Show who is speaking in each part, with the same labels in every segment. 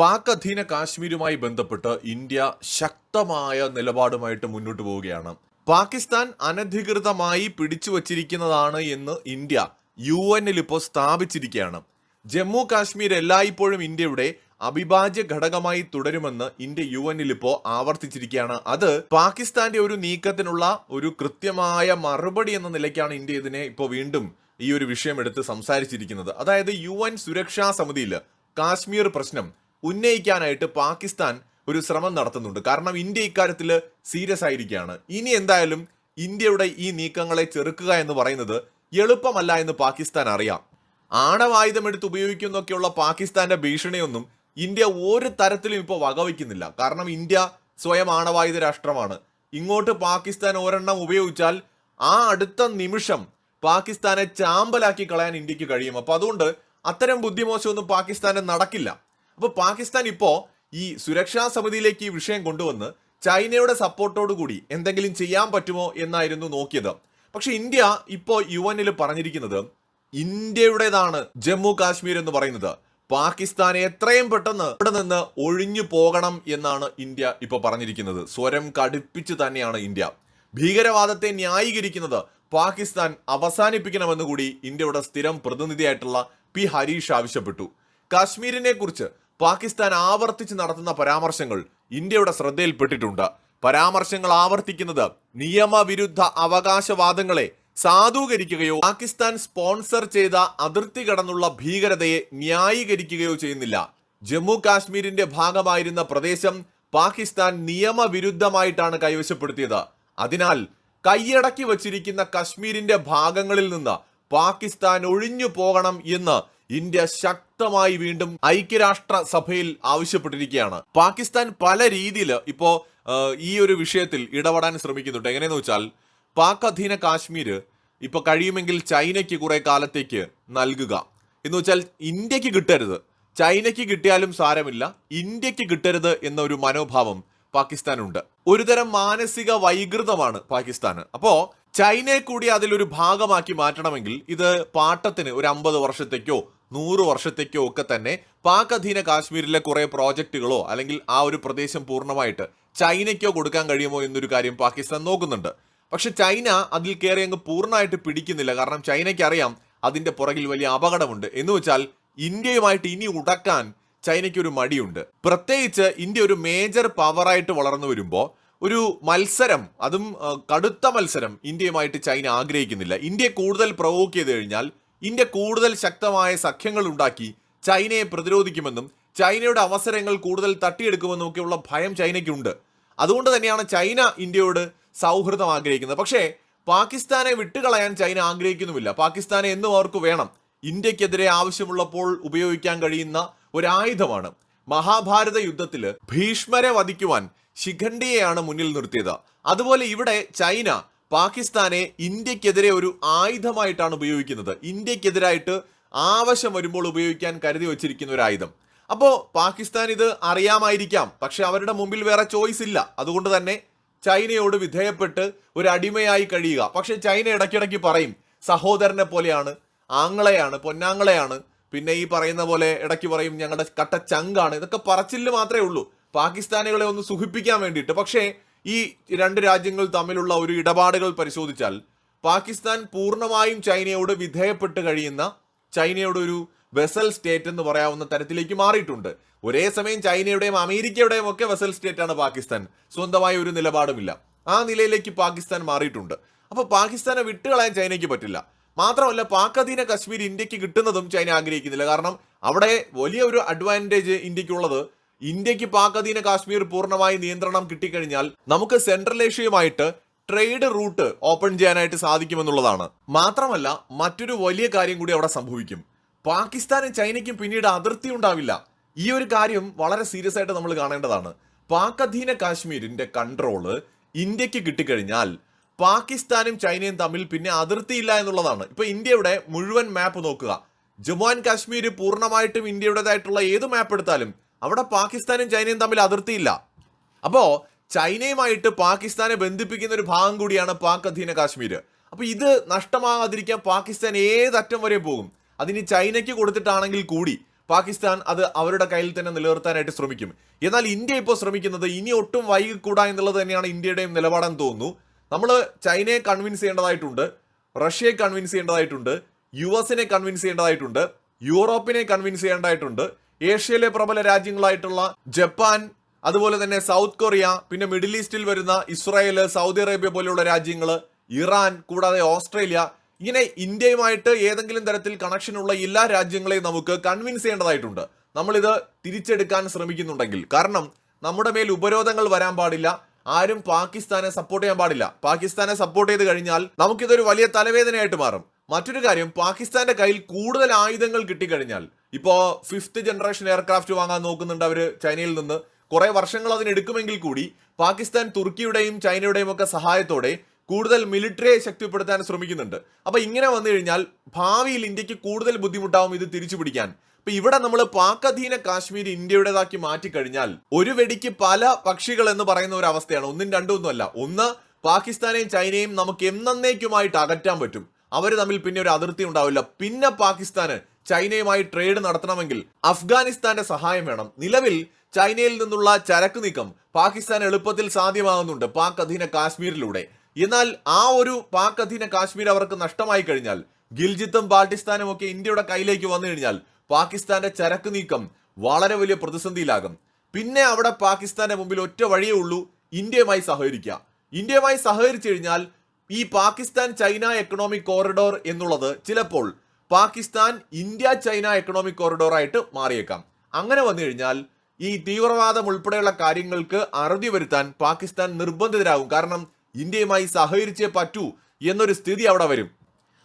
Speaker 1: പാക് അധീന കാശ്മീരുമായി ബന്ധപ്പെട്ട് ഇന്ത്യ ശക്തമായ നിലപാടുമായിട്ട് മുന്നോട്ട് പോവുകയാണ്. പാകിസ്ഥാൻ അനധികൃതമായി പിടിച്ചു വച്ചിരിക്കുന്നതാണ് എന്ന് ഇന്ത്യ യു എന്നിൽ ഇപ്പോൾ സ്ഥാപിച്ചിരിക്കുകയാണ്. ജമ്മു കാശ്മീർ എല്ലായ്പ്പോഴും ഇന്ത്യയുടെ അവിഭാജ്യ ഘടകമായി തുടരുമെന്ന് ഇന്ത്യ യു എന്നിൽ ഇപ്പോൾ ആവർത്തിച്ചിരിക്കുകയാണ്. അത് പാകിസ്ഥാന്റെ ഒരു നീക്കത്തിനുള്ള ഒരു കൃത്യമായ മറുപടി എന്ന നിലയ്ക്കാണ് ഇന്ത്യ ഇതിനെ ഇപ്പോൾ വീണ്ടും ഈ ഒരു വിഷയം എടുത്ത് സംസാരിച്ചിരിക്കുന്നത്. അതായത് യു സുരക്ഷാ സമിതിയിൽ കാശ്മീർ പ്രശ്നം ഉന്നയിക്കാനായിട്ട് പാകിസ്ഥാൻ ഒരു ശ്രമം നടത്തുന്നുണ്ട്. കാരണം ഇന്ത്യ ഇക്കാര്യത്തിൽ സീരിയസ് ആയിരിക്കുകയാണ്. ഇനി എന്തായാലും ഇന്ത്യയുടെ ഈ നീക്കങ്ങളെ ചെറുക്കുക എന്ന് പറയുന്നത് എളുപ്പമല്ല എന്ന് പാകിസ്ഥാൻ അറിയാം. ആണവായുധം എടുത്ത് ഉപയോഗിക്കുന്നൊക്കെയുള്ള പാകിസ്ഥാന്റെ ഭീഷണിയൊന്നും ഇന്ത്യ ഒരു തരത്തിലും ഇപ്പോൾ വകവയ്ക്കുന്നില്ല. കാരണം ഇന്ത്യ സ്വയം ആണവായുധ രാഷ്ട്രമാണ്. ഇങ്ങോട്ട് പാകിസ്ഥാൻ ഒരെണ്ണം ഉപയോഗിച്ചാൽ ആ അടുത്ത നിമിഷം പാകിസ്ഥാനെ ചാമ്പലാക്കി കളയാൻ ഇന്ത്യയ്ക്ക് കഴിയും. അപ്പൊ അതുകൊണ്ട് അത്തരം ബുദ്ധിമോശമൊന്നും പാകിസ്ഥാന് നടക്കില്ല. അപ്പൊ പാകിസ്ഥാൻ ഇപ്പോൾ ഈ സുരക്ഷാ സമിതിയിലേക്ക് ഈ വിഷയം കൊണ്ടുവന്ന് ചൈനയുടെ സപ്പോർട്ടോടു കൂടി എന്തെങ്കിലും ചെയ്യാൻ പറ്റുമോ എന്നായിരുന്നു നോക്കിയത്. പക്ഷെ ഇന്ത്യ ഇപ്പോൾ യു എന്നിൽ പറഞ്ഞിരിക്കുന്നത് ഇന്ത്യയുടേതാണ് ജമ്മു കാശ്മീർ എന്ന് പറയുന്നത്. പാകിസ്ഥാനെ എത്രയും പെട്ടെന്ന് ഇവിടെ നിന്ന് ഒഴിഞ്ഞു പോകണം എന്നാണ് ഇന്ത്യ ഇപ്പോൾ പറഞ്ഞിരിക്കുന്നത്. സ്വരം കടുപ്പിച്ച് തന്നെയാണ് ഇന്ത്യ. ഭീകരവാദത്തെ ന്യായീകരിക്കുന്നത് പാകിസ്ഥാൻ അവസാനിപ്പിക്കണമെന്ന് കൂടി ഇന്ത്യയുടെ സ്ഥിരം പ്രതിനിധിയായിട്ടുള്ള പി ഹരീഷ് ആവശ്യപ്പെട്ടു. കാശ്മീരിനെ കുറിച്ച് പാകിസ്ഥാൻ ആവർത്തിച്ച് നടത്തുന്ന പരാമർശങ്ങൾ ഇന്ത്യയുടെ ശ്രദ്ധയിൽപ്പെട്ടിട്ടുണ്ട്. പരാമർശങ്ങൾ ആവർത്തിക്കുന്നത് നിയമവിരുദ്ധ അവകാശവാദങ്ങളെ സാധൂകരിക്കുകയോ പാകിസ്ഥാൻ സ്പോൺസർ ചെയ്ത അതിർത്തി കടന്നുള്ള ഭീകരതയെ ന്യായീകരിക്കുകയോ ചെയ്യുന്നില്ല. ജമ്മു കാശ്മീരിന്റെ ഭാഗമായിരുന്ന പ്രദേശം പാകിസ്ഥാൻ നിയമവിരുദ്ധമായിട്ടാണ് കൈവശപ്പെടുത്തിയത്. അതിനാൽ കൈയടക്കി വച്ചിരിക്കുന്ന കശ്മീരിന്റെ ഭാഗങ്ങളിൽ നിന്ന് പാകിസ്ഥാൻ ഒഴിഞ്ഞു പോകണം എന്ന് ഇന്ത്യ ശക്തമായി വീണ്ടും ഐക്യരാഷ്ട്ര സഭയിൽ ആവശ്യപ്പെട്ടിരിക്കുകയാണ്. പാകിസ്ഥാൻ പല രീതിയിൽ ഇപ്പോൾ ഈ ഒരു വിഷയത്തിൽ ഇടപെടാൻ ശ്രമിക്കുന്നുണ്ട്. എങ്ങനെയെന്ന് വെച്ചാൽ പാക് അധീന കാശ്മീർ ഇപ്പൊ കഴിയുമെങ്കിൽ ചൈനയ്ക്ക് കുറെ കാലത്തേക്ക് നൽകുക. എന്ന് വെച്ചാൽ ഇന്ത്യയ്ക്ക് കിട്ടരുത്. ചൈനയ്ക്ക് കിട്ടിയാലും സാരമില്ല. ഇന്ത്യയ്ക്ക് കിട്ടരുത് എന്ന ഒരു മനോഭാവം പാകിസ്ഥാനുണ്ട്. ഒരുതരം മാനസിക വൈകൃതമാണ് പാകിസ്ഥാന്. അപ്പോ ചൈനയെ കൂടി അതിലൊരു ഭാഗമാക്കി മാറ്റണമെങ്കിൽ ഇത് പാട്ടത്തിന് ഒരു അമ്പത് വർഷത്തേക്കോ നൂറ് വർഷത്തേക്കോ ഒക്കെ തന്നെ പാക് അധീന കാശ്മീരിലെ കുറെ പ്രോജക്റ്റുകളോ അല്ലെങ്കിൽ ആ ഒരു പ്രദേശം പൂർണമായിട്ട് ചൈനയ്ക്കോ കൊടുക്കാൻ കഴിയുമോ എന്നൊരു കാര്യം പാകിസ്ഥാൻ നോക്കുന്നുണ്ട്. പക്ഷെ ചൈന അതിൽ കയറി അങ്ങ് പൂർണമായിട്ട് പിടിക്കുന്നില്ല. കാരണം ചൈനയ്ക്ക് അറിയാം അതിന്റെ പുറകിൽ വലിയ അപകടമുണ്ട്. എന്ന് വെച്ചാൽ ഇന്ത്യയുമായിട്ട് ഇനി ഉടക്കാൻ ചൈനയ്ക്ക് ഒരു മടിയുണ്ട്. പ്രത്യേകിച്ച് ഇന്ത്യ ഒരു മേജർ പവറായിട്ട് വളർന്നു വരുമ്പോൾ ഒരു മത്സരം അതും കടുത്ത മത്സരം ഇന്ത്യയുമായിട്ട് ചൈന ആഗ്രഹിക്കുന്നില്ല. ഇന്ത്യ കൂടുതൽ പ്രൊവോക്ക് ചെയ്ത് കഴിഞ്ഞാൽ ഇന്ത്യ കൂടുതൽ ശക്തമായ സഖ്യങ്ങൾ ഉണ്ടാക്കി ചൈനയെ പ്രതിരോധിക്കുമെന്നും ചൈനയുടെ അവസരങ്ങൾ കൂടുതൽ തട്ടിയെടുക്കുമെന്നും ഒക്കെയുള്ള ഭയം ചൈനയ്ക്കുണ്ട്. അതുകൊണ്ട് തന്നെയാണ് ചൈന ഇന്ത്യയോട് സൗഹൃദം ആഗ്രഹിക്കുന്നത്. പക്ഷേ പാകിസ്ഥാനെ വിട്ടുകളയാൻ ചൈന ആഗ്രഹിക്കുന്നുമില്ല. പാകിസ്ഥാനെ എന്നും അവർക്ക് വേണം. ഇന്ത്യക്കെതിരെ ആവശ്യമുള്ളപ്പോൾ ഉപയോഗിക്കാൻ കഴിയുന്ന ഒരായുധമാണ്. മഹാഭാരത യുദ്ധത്തിൽ ഭീഷ്മരെ വധിക്കുവാൻ ശിഖണ്ഡിയെയാണ് മുന്നിൽ നിർത്തിയത്. അതുപോലെ ഇവിടെ ചൈന പാകിസ്ഥാനെ ഇന്ത്യക്കെതിരെ ഒരു ആയുധമായിട്ടാണ് ഉപയോഗിക്കുന്നത്. ഇന്ത്യക്കെതിരായിട്ട് ആവശ്യം വരുമ്പോൾ ഉപയോഗിക്കാൻ കരുതി വച്ചിരിക്കുന്ന ഒരു ആയുധം. അപ്പോൾ പാകിസ്ഥാൻ ഇത് അറിയാമായിരിക്കാം. പക്ഷെ അവരുടെ മുമ്പിൽ വേറെ ചോയ്സ് ഇല്ല. അതുകൊണ്ട് തന്നെ ചൈനയോട് വിധേയപ്പെട്ട് ഒരു അടിമയായി കഴിയുക. പക്ഷെ ചൈന ഇടയ്ക്കിടയ്ക്ക് പറയും സഹോദരനെ പോലെയാണ് ആങ്ങളെയാണ് പൊന്നാങ്ങളെയാണ്. പിന്നെ ഈ പറയുന്ന പോലെ ഇടയ്ക്ക് പറയും ഞങ്ങളുടെ കട്ട ചങ്കാണ്. ഇതൊക്കെ പറച്ചിൽ മാത്രമേ ഉള്ളൂ. പാകിസ്ഥാനികളെ ഒന്ന് സുഖിപ്പിക്കാൻ വേണ്ടിയിട്ട്. പക്ഷേ ഈ രണ്ട് രാജ്യങ്ങൾ തമ്മിലുള്ള ഒരു ഇടപാടുകൾ പരിശോധിച്ചാൽ പാകിസ്ഥാൻ പൂർണമായും ചൈനയോട് വിധേയപ്പെട്ട് കഴിയുന്ന ചൈനയുടെ ഒരു വെസൽ സ്റ്റേറ്റ് എന്ന് പറയാവുന്ന തരത്തിലേക്ക് മാറിയിട്ടുണ്ട്. ഒരേ സമയം ചൈനയുടെയും അമേരിക്കയുടെയും ഒക്കെ വെസൽ സ്റ്റേറ്റ് ആണ് പാകിസ്ഥാൻ. സ്വന്തമായ ഒരു നിലപാടുമില്ല. ആ നിലയിലേക്ക് പാകിസ്ഥാൻ മാറിയിട്ടുണ്ട്. അപ്പോൾ പാകിസ്ഥാനെ വിട്ടുകളയാൻ ചൈനയ്ക്ക് പറ്റില്ല. മാത്രമല്ല പാക് അധീന കശ്മീർ ഇന്ത്യയ്ക്ക് കിട്ടുന്നതും ചൈന ആഗ്രഹിക്കുന്നില്ല. കാരണം അവിടെ വലിയ ഒരു അഡ്വാന്റേജ് ഇന്ത്യക്കുള്ളത് ഇന്ത്യയ്ക്ക് പാക് അധീന കാശ്മീർ പൂർണമായി നിയന്ത്രണം കിട്ടിക്കഴിഞ്ഞാൽ നമുക്ക് സെൻട്രൽ ഏഷ്യയുമായിട്ട് ട്രേഡ് റൂട്ട് ഓപ്പൺ ചെയ്യാനായിട്ട് സാധിക്കുമെന്നുള്ളതാണ്. മാത്രമല്ല മറ്റൊരു വലിയ കാര്യം കൂടി അവിടെ സംഭവിക്കും. പാകിസ്ഥാനും ചൈനയ്ക്കും പിന്നീട് അതിർത്തി ഉണ്ടാവില്ല. ഈ ഒരു കാര്യം വളരെ സീരിയസ് ആയിട്ട് നമ്മൾ കാണേണ്ടതാണ്. പാക് അധീന കാശ്മീരിന്റെ കൺട്രോൾ ഇന്ത്യയ്ക്ക് കിട്ടിക്കഴിഞ്ഞാൽ പാകിസ്ഥാനും ചൈനയും തമ്മിൽ പിന്നെ അതിർത്തിയില്ല എന്നുള്ളതാണ്. ഇപ്പൊ ഇന്ത്യയുടെ മുഴുവൻ മാപ്പ് നോക്കുക. ജമ്മു ആൻഡ് കാശ്മീർ പൂർണമായിട്ടും ഇന്ത്യയുടേതായിട്ടുള്ള ഏത് മാപ്പ് എടുത്താലും അവിടെ പാകിസ്ഥാനും ചൈനയും തമ്മിൽ അതിർത്തിയില്ല. അപ്പോൾ ചൈനയുമായിട്ട് പാകിസ്ഥാനെ ബന്ധിപ്പിക്കുന്ന ഒരു ഭാഗം കൂടിയാണ് പാക് അധീന കാശ്മീർ. അപ്പോൾ ഇത് നഷ്ടമാകാതിരിക്കാൻ പാകിസ്ഥാൻ ഏതറ്റം വരെ പോകും. അതിന് ചൈനയ്ക്ക് കൊടുത്തിട്ടാണെങ്കിൽ കൂടി പാകിസ്ഥാൻ അത് അവരുടെ കയ്യിൽ തന്നെ നിലനിർത്താനായിട്ട് ശ്രമിക്കും. എന്നാൽ ഇന്ത്യ ഇപ്പോൾ ശ്രമിക്കുന്നത് ഇനി ഒട്ടും വൈകിക്കൂടാ എന്നുള്ളത് തന്നെയാണ് ഇന്ത്യയുടെയും നിലപാടെന്ന് തോന്നുന്നു. നമ്മൾ ചൈനയെ കൺവിൻസ് ചെയ്യേണ്ടതായിട്ടുണ്ട് റഷ്യയെ കൺവിൻസ് ചെയ്യേണ്ടതായിട്ടുണ്ട് യു എസിനെ കൺവിൻസ് ചെയ്യേണ്ടതായിട്ടുണ്ട് യൂറോപ്പിനെ കൺവിൻസ് ചെയ്യേണ്ടതായിട്ടുണ്ട്. ഏഷ്യയിലെ പ്രബല രാജ്യങ്ങളായിട്ടുള്ള ജപ്പാൻ അതുപോലെ തന്നെ സൗത്ത് കൊറിയ പിന്നെ മിഡിൽ ഈസ്റ്റിൽ വരുന്ന ഇസ്രായേൽ സൗദി അറേബ്യ പോലെയുള്ള രാജ്യങ്ങൾ ഇറാൻ കൂടാതെ ഓസ്ട്രേലിയ ഇങ്ങനെ ഇന്ത്യയുമായിട്ട് ഏതെങ്കിലും തരത്തിൽ കണക്ഷൻ ഉള്ള എല്ലാ രാജ്യങ്ങളെയും നമുക്ക് കൺവിൻസ് ചെയ്യേണ്ടതായിട്ടുണ്ട്. നമ്മളിത് തിരിച്ചെടുക്കാൻ ശ്രമിക്കുന്നുണ്ടെങ്കിൽ. കാരണം നമ്മുടെ മേൽ ഉപരോധങ്ങൾ വരാൻ പാടില്ല. ആരും പാകിസ്ഥാനെ സപ്പോർട്ട് ചെയ്യാൻ പാടില്ല. പാകിസ്ഥാനെ സപ്പോർട്ട് ചെയ്ത് കഴിഞ്ഞാൽ നമുക്കിതൊരു വലിയ തലവേദനയായിട്ട് മാറും. മറ്റൊരു കാര്യം പാകിസ്ഥാന്റെ കയ്യിൽ കൂടുതൽ ആയുധങ്ങൾ കിട്ടിക്കഴിഞ്ഞാൽ ഇപ്പോ ഫിഫ്ത്ത് ജനറേഷൻ എയർക്രാഫ്റ്റ് വാങ്ങാൻ നോക്കുന്നുണ്ട് അവർ ചൈനയിൽ നിന്ന്. കുറേ വർഷങ്ങൾ അതിനെടുക്കുമെങ്കിൽ കൂടി പാകിസ്ഥാൻ തുർക്കിയുടെയും ചൈനയുടെയും ഒക്കെ സഹായത്തോടെ കൂടുതൽ മിലിറ്ററിയെ ശക്തിപ്പെടുത്താൻ ശ്രമിക്കുന്നുണ്ട്. അപ്പോൾ ഇങ്ങനെ വന്നു കഴിഞ്ഞാൽ ഭാവിയിൽ ഇന്ത്യയ്ക്ക് കൂടുതൽ ബുദ്ധിമുട്ടാവും ഇത് തിരിച്ചു പിടിക്കാൻ. ഇപ്പൊ ഇവിടെ നമ്മൾ പാക് അധീന കാശ്മീർ ഇന്ത്യയുടേതാക്കി മാറ്റിക്കഴിഞ്ഞാൽ ഒരു വെടിക്ക് പല പക്ഷികൾ എന്ന് പറയുന്ന ഒരു അവസ്ഥയാണ്. ഒന്നും രണ്ടും ഒന്നുമല്ല ഒന്ന് പാകിസ്ഥാനെയും ചൈനയും നമുക്ക് എന്നേക്കുമായിട്ട് അകറ്റാൻ പറ്റും. അവർ തമ്മിൽ പിന്നെ ഒരു അതിർത്തി ഉണ്ടാവില്ല. പിന്നെ പാകിസ്ഥാന് ചൈനയുമായി ട്രേഡ് നടത്തണമെങ്കിൽ അഫ്ഗാനിസ്ഥാന്റെ സഹായം വേണം. നിലവിൽ ചൈനയിൽ നിന്നുള്ള ചരക്ക് നീക്കം പാകിസ്ഥാൻ എളുപ്പത്തിൽ സാധ്യമാകുന്നുണ്ട് പാക് അധീന കാശ്മീരിലൂടെ. എന്നാൽ ആ ഒരു പാക് അധീന കാശ്മീർ അവർക്ക് നഷ്ടമായി കഴിഞ്ഞാൽ ഗിൽജിത്തും ബാൽട്ടിസ്ഥാനും ഒക്കെ ഇന്ത്യയുടെ കയ്യിലേക്ക് വന്നു കഴിഞ്ഞാൽ പാകിസ്ഥാന്റെ ചരക്ക് നീക്കം വളരെ വലിയ പ്രതിസന്ധിയിലാകും. പിന്നെ അവിടെ പാകിസ്ഥാന്റെ മുമ്പിൽ ഒറ്റ വഴിയേ ഉള്ളൂ ഇന്ത്യയുമായി സഹകരിക്കുക. ഇന്ത്യയുമായി സഹകരിച്ചു കഴിഞ്ഞാൽ ഈ പാകിസ്ഥാൻ ചൈന എക്കണോമിക് കോറിഡോർ എന്നുള്ളത് ചിലപ്പോൾ Pakistan India China economic corridor ആയിട്ട് മാറിയേക്കാം. അങ്ങനെ വന്നു കഴിഞ്ഞാൽ ഈ തീവ്രവാദം ഉൾപ്പെടെയുള്ള കാര്യങ്ങൾക്ക് അറുതി വരുത്താൻ പാകിസ്ഥാൻ നിർബന്ധിതരാകും. കാരണം ഇന്ത്യയുമായി സഹകരിച്ചേ പറ്റൂ എന്നൊരു സ്ഥിതി അവിടെ വരും.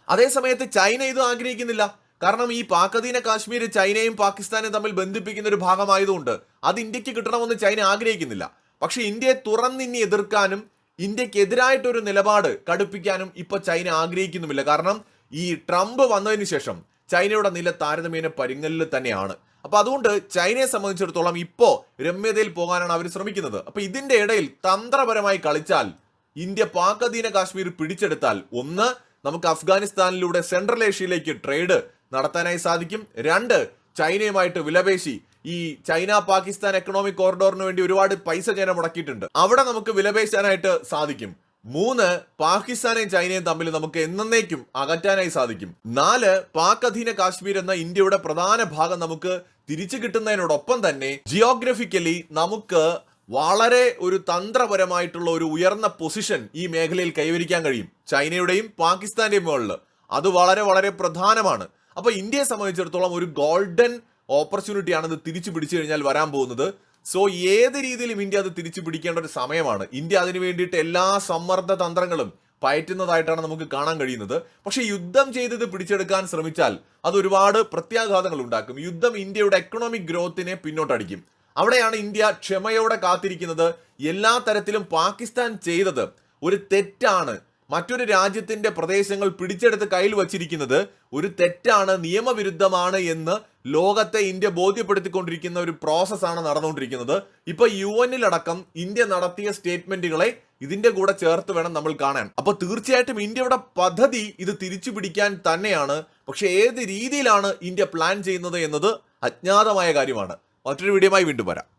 Speaker 1: അതേസമയത്ത് ചൈന ഇത് ആഗ്രഹിക്കുന്നില്ല. കാരണം ഈ പാകധീന കാശ്മീർ ചൈനയും പാകിസ്ഥാനും തമ്മിൽ ബന്ധിപ്പിക്കുന്ന ഒരു ഭാഗമായതുകൊണ്ട് അത് ഇന്ത്യയ്ക്ക് കിട്ടണമെന്ന് ചൈന ആഗ്രഹിക്കുന്നില്ല. പക്ഷേ ഇന്ത്യയെ തുറന്നിനി എതിർക്കാനും ഇന്ത്യക്കെതിരായിട്ടൊരു നിലപാട് കടുപ്പിക്കാനും ഇപ്പോൾ ചൈന ആഗ്രഹിക്കുന്നുമില്ല. കാരണം ഈ ട്രംപ് വന്നതിന് ശേഷം ചൈനയുടെ നില താരതമ്യേന പരിങ്ങലിൽ തന്നെയാണ്. അപ്പൊ അതുകൊണ്ട് ചൈനയെ സംബന്ധിച്ചിടത്തോളം ഇപ്പോ രമ്യതയിൽ പോകാനാണ് അവർ ശ്രമിക്കുന്നത്. അപ്പൊ ഇതിന്റെ ഇടയിൽ തന്ത്രപരമായി കളിച്ചാൽ ഇന്ത്യ പാക് അധീന കാശ്മീർ പിടിച്ചെടുത്താൽ ഒന്ന് നമുക്ക് അഫ്ഗാനിസ്ഥാനിലൂടെ സെൻട്രൽ ഏഷ്യയിലേക്ക് ട്രേഡ് നടത്താനായി സാധിക്കും. രണ്ട് ചൈനയുമായിട്ട് വിലപേശി ഈ ചൈന പാകിസ്ഥാൻ എക്കണോമിക് കോറിഡോറിന് വേണ്ടി ഒരുപാട് പൈസ ചൈന മുടക്കിയിട്ടുണ്ട് അവിടെ നമുക്ക് വിലപേശാനായിട്ട് സാധിക്കും. മൂന്ന് പാകിസ്ഥാനെയും ചൈനയും തമ്മിൽ നമുക്ക് എന്നേക്കും അകറ്റാനായി സാധിക്കും. നാല് പാക് അധീന കാശ്മീർ എന്ന ഇന്ത്യയുടെ പ്രധാന ഭാഗം നമുക്ക് തിരിച്ചു കിട്ടുന്നതിനോടൊപ്പം തന്നെ ജിയോഗ്രഫിക്കലി നമുക്ക് വളരെ ഒരു തന്ത്രപരമായിട്ടുള്ള ഒരു ഉയർന്ന പൊസിഷൻ ഈ മേഖലയിൽ കൈവരിക്കാൻ കഴിയും. ചൈനയുടെയും പാകിസ്ഥാന്റെയും മുകളിൽ. അത് വളരെ വളരെ പ്രധാനമാണ്. അപ്പൊ ഇന്ത്യയെ സംബന്ധിച്ചിടത്തോളം ഒരു ഗോൾഡൻ ഓപ്പർച്യൂണിറ്റിയാണ് ഇത് തിരിച്ചു പിടിച്ചു കഴിഞ്ഞാൽ വരാൻ പോകുന്നത്. സോ ഏത് രീതിയിലും ഇന്ത്യ അത് തിരിച്ചു പിടിക്കേണ്ട ഒരു സമയമാണ്. ഇന്ത്യ അതിനു വേണ്ടിയിട്ട് എല്ലാ സമ്മർദ്ദ തന്ത്രങ്ങളും പയറ്റുന്നതായിട്ടാണ് നമുക്ക് കാണാൻ കഴിയുന്നത്. പക്ഷേ യുദ്ധം ചെയ്തത് പിടിച്ചെടുക്കാൻ ശ്രമിച്ചാൽ അത് ഒരുപാട് പ്രത്യാഘാതങ്ങൾ ഉണ്ടാക്കും. യുദ്ധം ഇന്ത്യയുടെ എക്കണോമിക് ഗ്രോത്തിനെ പിന്നോട്ടടിക്കും. അവിടെയാണ് ഇന്ത്യ ക്ഷമയോടെ കാത്തിരിക്കുന്നത്. എല്ലാ തരത്തിലും പാകിസ്ഥാൻ ചെയ്തത് ഒരു തെറ്റാണ്. മറ്റൊരു രാജ്യത്തിന്റെ പ്രദേശങ്ങൾ പിടിച്ചെടുത്ത് കയ്യിൽ വച്ചിരിക്കുന്നത് ഒരു തെറ്റാണ് നിയമവിരുദ്ധമാണ് എന്ന് ലോകത്തെ ഇന്ത്യ ബോധ്യപ്പെടുത്തിക്കൊണ്ടിരിക്കുന്ന ഒരു പ്രോസസ്സാണ് നടന്നുകൊണ്ടിരിക്കുന്നത്. ഇപ്പൊ യു എന്നിലടക്കം ഇന്ത്യ നടത്തിയ സ്റ്റേറ്റ്മെന്റുകളെ ഇതിന്റെ കൂടെ ചേർത്ത് വേണം നമ്മൾ കാണാൻ. അപ്പൊ തീർച്ചയായിട്ടും ഇന്ത്യയുടെ പദ്ധതി ഇത് തിരിച്ചു പിടിക്കാൻ തന്നെയാണ്. പക്ഷെ ഏത് രീതിയിലാണ് ഇന്ത്യ പ്ലാൻ ചെയ്യുന്നത് എന്നത് അജ്ഞാതമായ കാര്യമാണ്. മറ്റൊരു വീഡിയോമായി വീണ്ടും വരാം.